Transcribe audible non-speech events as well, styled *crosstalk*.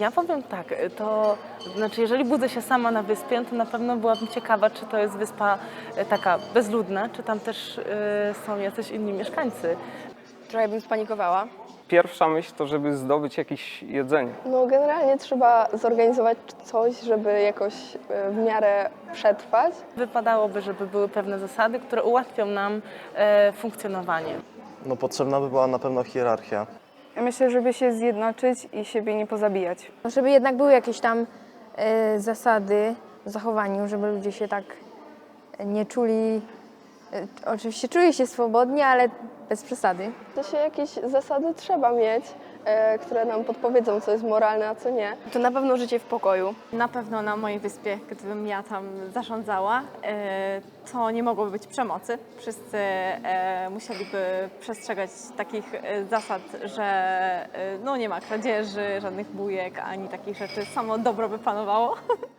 Ja powiem tak, to znaczy jeżeli budzę się sama na wyspie, to na pewno byłabym ciekawa, czy to jest wyspa e, taka bezludna, czy tam też e, są jacyś inni mieszkańcy. Trochę bym spanikowała. Pierwsza myśl to, żeby zdobyć jakieś jedzenie. No generalnie trzeba zorganizować coś, żeby jakoś e, w miarę przetrwać. Wypadałoby, żeby były pewne zasady, które ułatwią nam e, funkcjonowanie. No potrzebna by była na pewno hierarchia. Myślę, żeby się zjednoczyć i siebie nie pozabijać. Żeby jednak były jakieś tam e, zasady w zachowaniu, żeby ludzie się tak nie czuli, oczywiście czuli się swobodnie, ale bez przesady. To się jakieś zasady trzeba mieć, e, które nam podpowiedzą, co jest moralne, a co nie. To na pewno życie w pokoju. Na pewno na mojej wyspie, gdybym ja tam zarządzała, e, to nie mogłoby być przemocy. Wszyscy e, musieliby przestrzegać takich e, zasad, że e, no nie ma kradzieży, żadnych bujek ani takich rzeczy. Samo dobro by panowało. *laughs*